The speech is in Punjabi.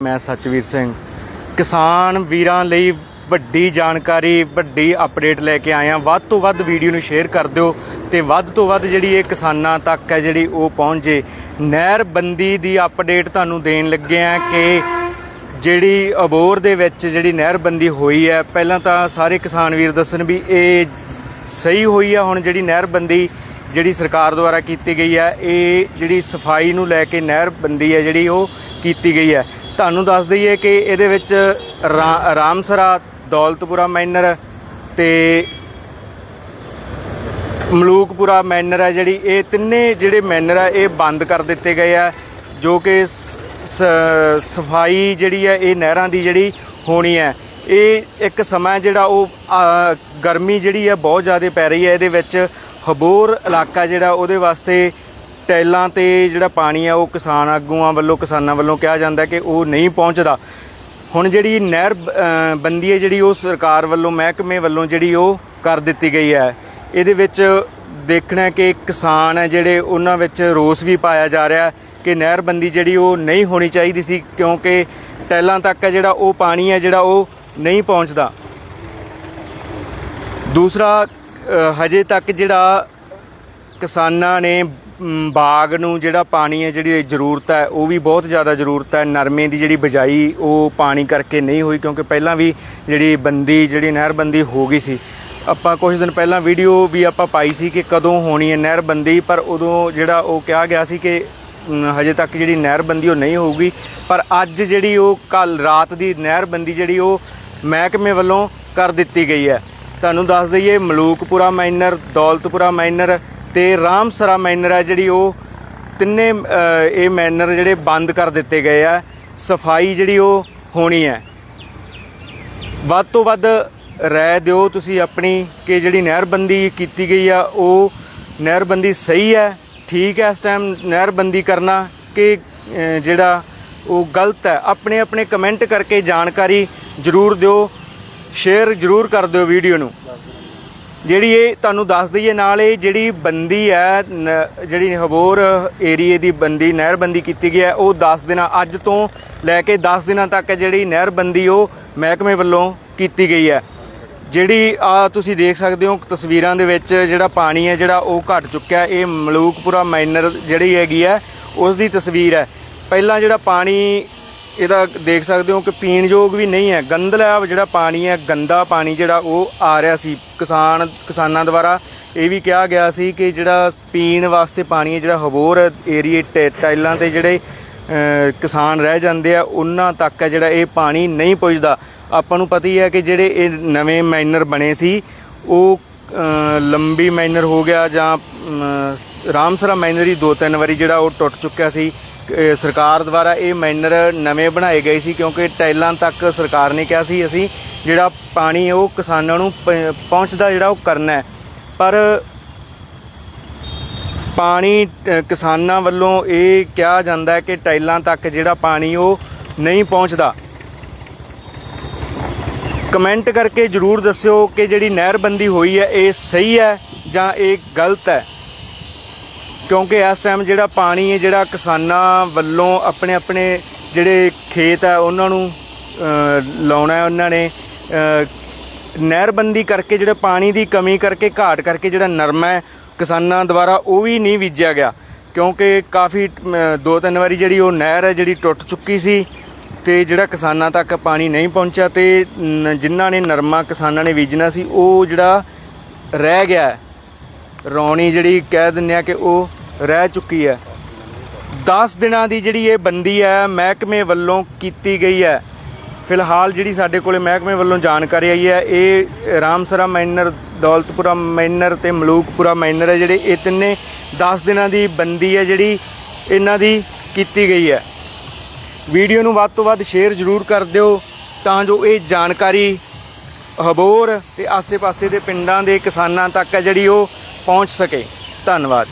ਮੈਂ ਸੱਚਵੀਰ ਸਿੰਘ। ਕਿਸਾਨ ਵੀਰਾਂ ਲਈ ਵੱਡੀ ਜਾਣਕਾਰੀ, ਵੱਡੀ ਅਪਡੇਟ ਲੈ ਕੇ ਆਇਆ। ਵੱਧ ਤੋਂ ਵੱਧ ਵੀਡੀਓ ਨੂੰ ਸ਼ੇਅਰ ਕਰ ਦਿਓ ਤੇ ਵੱਧ ਤੋਂ ਵੱਧ ਜਿਹੜੀ ਇਹ ਕਿਸਾਨਾਂ ਤੱਕ ਹੈ ਜਿਹੜੀ ਉਹ ਪਹੁੰਚ। ਜੇ ਨਹਿਰਬੰਦੀ ਦੀ ਅਪਡੇਟ ਤੁਹਾਨੂੰ ਦੇਣ ਲੱਗੇ ਆ ਕਿ ਜਿਹੜੀ ਅਬੋਰ ਦੇ ਵਿੱਚ ਜਿਹੜੀ ਨਹਿਰਬੰਦੀ ਹੋਈ ਹੈ, ਪਹਿਲਾਂ ਤਾਂ ਸਾਰੇ ਕਿਸਾਨ ਵੀਰ ਦੱਸਣ ਵੀ ਇਹ ਸਹੀ ਹੋਈ ਹੈ ਹੁਣ ਜਿਹੜੀ ਨਹਿਰਬੰਦੀ ਜਿਹੜੀ ਸਰਕਾਰ ਦੁਆਰਾ ਕੀਤੀ ਗਈ ਹੈ, ਇਹ ਜਿਹੜੀ ਸਫ਼ਾਈ ਨੂੰ ਲੈ ਕੇ ਨਹਿਰਬੰਦੀ ਹੈ ਜਿਹੜੀ ਉਹ ਕੀਤੀ ਗਈ ਹੈ। ਤੁਹਾਨੂੰ ਦੱਸ ਦਈਏ ਕਿ ਇਹਦੇ ਵਿੱਚ ਰਾ- ਰਾਮਸਰਾ, ਦੌਲਤਪੁਰਾ ਮਾਈਨਰ ਤੇ ਮਲੂਕਪੁਰਾ ਮੈਨਰ ਹੈ ਜਿਹੜੀ, ਇਹ ਤਿੰਨੇ ਜਿਹੜੇ ਮੈਨਰ ਹੈ ਇਹ ਬੰਦ ਕਰ ਦਿੱਤੇ ਗਏ ਆ, ਜੋ ਕਿ ਸਫ਼ਾਈ ਜਿਹੜੀ ਹੈ ਇਹ ਨਹਿਰਾਂ ਦੀ ਜਿਹੜੀ ਹੋਣੀ ਹੈ ਇਹ ਇੱਕ ਸਮਾਂ ਜਿਹੜਾ ਉਹ ਗਰਮੀ ਜਿਹੜੀ ਹੈ ਬਹੁਤ ਜ਼ਿਆਦਾ ਪੈ ਰਹੀ ਹੈ। ਇਹਦੇ ਵਿੱਚ ਹਬੋਰ ਇਲਾਕਾ ਜਿਹੜਾ, ਉਹਦੇ ਵਾਸਤੇ ਟੈਲਾਂ ਤੇ ਜਿਹੜਾ ਪਾਣੀ ਆ ਉਹ ਕਿਸਾਨ ਆਗੂਆਂ ਵੱਲੋਂ, ਕਿਸਾਨਾਂ ਵੱਲੋਂ ਕਿਹਾ ਜਾਂਦਾ ਕਿ ਉਹ ਨਹੀਂ ਪਹੁੰਚਦਾ। ਹੁਣ ਜਿਹੜੀ ਨਹਿਰ ਬੰਦੀ ਹੈ ਜਿਹੜੀ ਉਹ ਸਰਕਾਰ ਵੱਲੋਂ, ਮਹਿਕਮੇ ਵੱਲੋਂ ਜਿਹੜੀ ਉਹ ਕਰ ਦਿੱਤੀ ਗਈ ਹੈ। ਇਹਦੇ ਵਿੱਚ ਦੇਖਣਾ ਕਿ ਕਿਸਾਨ ਹੈ ਜਿਹੜੇ ਉਹਨਾਂ ਵਿੱਚ ਰੋਸ ਵੀ ਪਾਇਆ ਜਾ ਰਿਹਾ ਹੈ ਕਿ ਨਹਿਰਬੰਦੀ ਜਿਹੜੀ ਉਹ ਨਹੀਂ ਹੋਣੀ ਚਾਹੀਦੀ ਸੀ, ਕਿਉਂਕਿ ਟੈਲਾਂ ਤੱਕ ਹੈ ਜਿਹੜਾ ਉਹ ਪਾਣੀ ਹੈ ਜਿਹੜਾ ਉਹ ਨਹੀਂ ਪਹੁੰਚਦਾ। ਦੂਸਰਾ ਹਜੇ ਤੱਕ ਜਿਹੜਾ ਕਿਸਾਨਾਂ ਨੇ ਬਾਗ ਨੂੰ ਜਿਹੜਾ ਪਾਣੀ ਹੈ, ਜਿਹੜੀ ਜ਼ਰੂਰਤ ਹੈ, ਉਹ ਵੀ ਬਹੁਤ ਜ਼ਿਆਦਾ ਜ਼ਰੂਰਤ ਹੈ। ਨਰਮੇ ਦੀ ਜਿਹੜੀ ਬਜਾਈ, ਉਹ ਪਾਣੀ ਕਰਕੇ ਨਹੀਂ ਹੋਈ, ਕਿਉਂਕਿ ਪਹਿਲਾਂ ਵੀ ਜਿਹੜੀ ਬੰਦੀ, ਜਿਹੜੀ ਨਹਿਰਬੰਦੀ ਹੋ ਗਈ ਸੀ। ਆਪਾਂ ਕੁਝ ਦਿਨ ਪਹਿਲਾਂ ਵੀਡੀਓ ਵੀ ਆਪਾਂ ਪਾਈ ਸੀ ਕਿ ਕਦੋਂ ਹੋਣੀ ਹੈ ਨਹਿਰਬੰਦੀ, ਪਰ ਉਦੋਂ ਜਿਹੜਾ ਉਹ ਕਿਹਾ ਗਿਆ ਸੀ ਕਿ ਹਜੇ ਤੱਕ ਜਿਹੜੀ ਨਹਿਰਬੰਦੀ ਉਹ ਨਹੀਂ ਹੋਊਗੀ। ਪਰ ਅੱਜ ਜਿਹੜੀ ਉਹ ਕੱਲ ਰਾਤ ਦੀ ਨਹਿਰਬੰਦੀ ਜਿਹੜੀ ਉਹ ਮਹਿਕਮੇ ਵੱਲੋਂ ਕਰ ਦਿੱਤੀ ਗਈ ਹੈ। ਤੁਹਾਨੂੰ ਦੱਸ ਦਈਏ, ਮਲੂਕਪੁਰਾ ਮਾਈਨਰ, ਦੌਲਤਪੁਰਾ ਮਾਈਨਰ ਤੇ ਰਾਮਸਰਾ ਮੈਨਰ ਹੈ ਜਿਹੜੀ ਉਹ ਤਿੰਨੇ ਇਹ ਮੈਨਰ ਜਿਹੜੇ ਬੰਦ ਕਰ ਦਿੱਤੇ ਗਏ ਆ। ਸਫ਼ਾਈ ਜਿਹੜੀ ਉਹ ਹੋਣੀ ਹੈ। ਵੱਧ ਤੋਂ ਵੱਧ ਰਾਏ ਦਿਓ ਤੁਸੀਂ ਆਪਣੀ ਕਿ ਜਿਹੜੀ ਨਹਿਰਬੰਦੀ ਕੀਤੀ ਗਈ ਆ, ਉਹ ਨਹਿਰਬੰਦੀ ਸਹੀ ਹੈ, ਠੀਕ ਹੈ ਇਸ ਟਾਈਮ ਨਹਿਰਬੰਦੀ ਕਰਨਾ ਕਿ ਜਿਹੜਾ ਉਹ ਗਲਤ ਹੈ। ਆਪਣੇ ਆਪਣੇ ਕਮੈਂਟ ਕਰਕੇ ਜਾਣਕਾਰੀ ਜ਼ਰੂਰ ਦਿਓ, ਸ਼ੇਅਰ ਜ਼ਰੂਰ ਕਰ ਦਿਓ ਵੀਡੀਓ ਨੂੰ। ਜਿਹੜੀ ਇਹ ਤੁਹਾਨੂੰ ਦੱਸ ਦਈਏ, ਨਾਲ ਇਹ ਜਿਹੜੀ ਬੰਦੀ ਹੈ, ਨ- ਜਿਹੜੀ ਹਬੋਰ ਏਰੀਏ ਦੀ ਬੰਦੀ, ਨਹਿਰਬੰਦੀ ਕੀਤੀ ਗਈ ਹੈ, ਉਹ 10 ਦਿਨਾਂ, ਅੱਜ ਤੋਂ ਲੈ ਕੇ 10 ਦਿਨਾਂ ਤੱਕ ਜਿਹੜੀ ਨਹਿਰਬੰਦੀ ਉਹ ਮਹਿਕਮੇ ਵੱਲੋਂ ਕੀਤੀ ਗਈ ਹੈ। ਜਿਹੜੀ ਆ ਤੁਸੀਂ ਦੇਖ ਸਕਦੇ ਹੋ, ਤਸਵੀਰਾਂ ਦੇ ਵਿੱਚ ਜਿਹੜਾ ਪਾਣੀ ਹੈ, ਜਿਹੜਾ ਉਹ ਘਟ ਚੁੱਕਿਆ ਇਹ ਮਲੂਕਪੁਰਾ ਮਾਈਨਰ ਜਿਹੜੀ ਹੈਗੀ ਹੈ, ਉਸ ਦੀ ਤਸਵੀਰ ਹੈ। ਪਹਿਲਾਂ ਜਿਹੜਾ ਪਾਣੀ ਇਹਦਾ ਦੇਖ ਸਕਦੇ ਹੋ ਕਿ ਪੀਣ ਯੋਗ ਵੀ ਨਹੀਂ ਹੈ। ਗੰਦਲਾ ਜਿਹੜਾ ਪਾਣੀ ਹੈ ਗੰਦਾ ਪਾਣੀ ਜਿਹੜਾ ਉਹ ਆ ਰਿਹਾ ਸੀ। ਕਿਸਾਨ ਕਿਸਾਨਾਂ ਦੁਆਰਾ ਇਹ ਵੀ ਕਿਹਾ ਗਿਆ ਸੀ ਕਿ ਜਿਹੜਾ ਪੀਣ ਵਾਸਤੇ ਪਾਣੀ ਹੈ ਜਿਹੜਾ ਹਬੋਰ ਏਰੀਏ ਟਾਈਲਾਂ ਤੇ ਜਿਹੜੇ ਕਿਸਾਨ ਰਹਿ ਜਾਂਦੇ ਆ ਉਹਨਾਂ ਤੱਕ ਜਿਹੜਾ ਇਹ ਪਾਣੀ ਨਹੀਂ ਪਹੁੰਚਦਾ ਆਪਾਂ ਨੂੰ ਪਤਾ ਹੀ ਹੈ ਕਿ ਜਿਹੜੇ ਇਹ ਨਵੇਂ ਮਾਈਨਰ ਬਣੇ ਸੀ ਉਹ ਲੰਬੀ ਮਾਈਨਰ ਹੋ ਗਿਆ ਜਾਂ ਅਮ, ਰਾਮਸਰਾ ਮਾਈਨਰ ਹੀ ਦੋ ਤਿੰਨ ਵਾਰੀ ਜਿਹੜਾ ਉਹ ਟੁੱਟ ਚੁੱਕਿਆ ਸੀ। ਸਰਕਾਰ ਦੁਆਰਾ ਇਹ ਮਾਈਨਰ ਨਵੇਂ ਬਣਾਏ ਗਏ ਸੀ ਕਿਉਂਕਿ ਟਾਈਲਾਂ ਤੱਕ ਸਰਕਾਰ ਨੇ ਕਿਹਾ ਸੀ ਅਸੀਂ ਜਿਹੜਾ ਪਾਣੀ ਉਹ ਕਿਸਾਨਾਂ ਨੂੰ ਪਹੁੰਚਦਾ ਜਿਹੜਾ ਉਹ ਕਰਨਾ ਹੈ। ਪਰ ਪਾਣੀ ਕਿਸਾਨਾਂ ਵੱਲੋਂ ਇਹ ਕਿਹਾ ਜਾਂਦਾ ਹੈ ਕਿ ਟਾਈਲਾਂ ਤੱਕ ਜਿਹੜਾ ਪਾਣੀ ਉਹ ਨਹੀਂ ਪਹੁੰਚਦਾ। ਕਮੈਂਟ ਕਰਕੇ ਜਰੂਰ ਦੱਸਿਓ ਕਿ ਜਿਹੜੀ ਨਹਿਰਬੰਦੀ ਹੋਈ ਹੈ, ਇਹ ਸਹੀ ਹੈ ਜਾਂ ਇਹ ਗਲਤ ਹੈ? ਕਿਉਂਕਿ ਇਸ ਟਾਈਮ ਜਿਹੜਾ ਪਾਣੀ ਹੈ, ਜਿਹੜਾ ਕਿਸਾਨਾਂ ਵੱਲੋਂ ਆਪਣੇ ਆਪਣੇ ਜਿਹੜੇ ਖੇਤ ਹੈ, ਉਹਨਾਂ ਨੂੰ ਲਾਉਣਾ ਹੈ, ਉਹਨਾਂ ਨੇ ਨਹਿਰਬੰਦੀ ਕਰਕੇ ਜਿਹੜਾ ਪਾਣੀ ਦੀ ਕਮੀ ਕਰਕੇ, ਘਾਟ ਕਰਕੇ ਜਿਹੜਾ ਨਰਮਾ ਹੈ, ਕਿਸਾਨਾਂ ਦੁਆਰਾ ਉਹ ਵੀ ਨਹੀਂ ਬੀਜਿਆ ਗਿਆ। ਕਿਉਂਕਿ ਕਾਫੀ ਦੋ ਤਿੰਨ ਵਾਰੀ ਜਿਹੜੀ ਉਹ ਨਹਿਰ ਹੈ, ਜਿਹੜੀ ਟੁੱਟ ਚੁੱਕੀ ਸੀ ਤੇ ਜਿਹੜਾ ਕਿਸਾਨਾਂ ਤੱਕ ਪਾਣੀ ਨਹੀਂ ਪਹੁੰਚਿਆ ਤੇ ਜਿਨ੍ਹਾਂ ਨੇ ਨਰਮਾ ਕਿਸਾਨਾਂ ਨੇ ਬੀਜਣਾ ਸੀ, ਉਹ ਜਿਹੜਾ ਰਹਿ ਗਿਆ ਰੌਣੀ ਜਿਹੜੀ ਕਹਿ ਦਿੰਦੇ ਆ ਕਿ ਉਹ ਰਹਿ ਚੁੱਕੀ ਹੈ। 10 ਦਿਨਾਂ ਦੀ ਜਿਹੜੀ ਇਹ ਬੰਦੀ ਹੈ, ਮਹਿਕਮੇ ਵੱਲੋਂ ਕੀਤੀ ਗਈ ਹੈ। ਫਿਲਹਾਲ ਜਿਹੜੀ ਸਾਡੇ ਕੋਲੇ ਮਹਿਕਮੇ ਵੱਲੋਂ ਜਾਣਕਾਰੀ ਆਈ ਹੈ, ਇਹ ਰਾਮਸਰਾ ਮਾਈਨਰ, ਦੌਲਤਪੁਰਾ ਮਾਈਨਰ ਤੇ ਮਲੂਕਪੁਰਾ ਮਾਈਨਰ ਹੈ ਜਿਹੜੇ ਇਹ ਤਿੰਨੇ 10 ਦਿਨਾਂ ਦੀ ਬੰਦੀ ਹੈ ਜਿਹੜੀ ਇਹਨਾਂ ਦੀ ਕੀਤੀ ਗਈ ਹੈ। ਵੀਡੀਓ ਨੂੰ ਵੱਧ ਤੋਂ ਵੱਧ ਸ਼ੇਅਰ ਜ਼ਰੂਰ ਕਰ ਦਿਓ ਤਾਂ ਜੋ ਇਹ ਜਾਣਕਾਰੀ ਹਬੋਰ ਤੇ ਆਸੇ-ਪਾਸੇ ਦੇ ਪਿੰਡਾਂ ਦੇ ਕਿਸਾਨਾਂ ਤੱਕ ਹੈ ਜਿਹੜੀ ਉਹ ਪਹੁੰਚ ਸਕੇ। ਧੰਨਵਾਦ।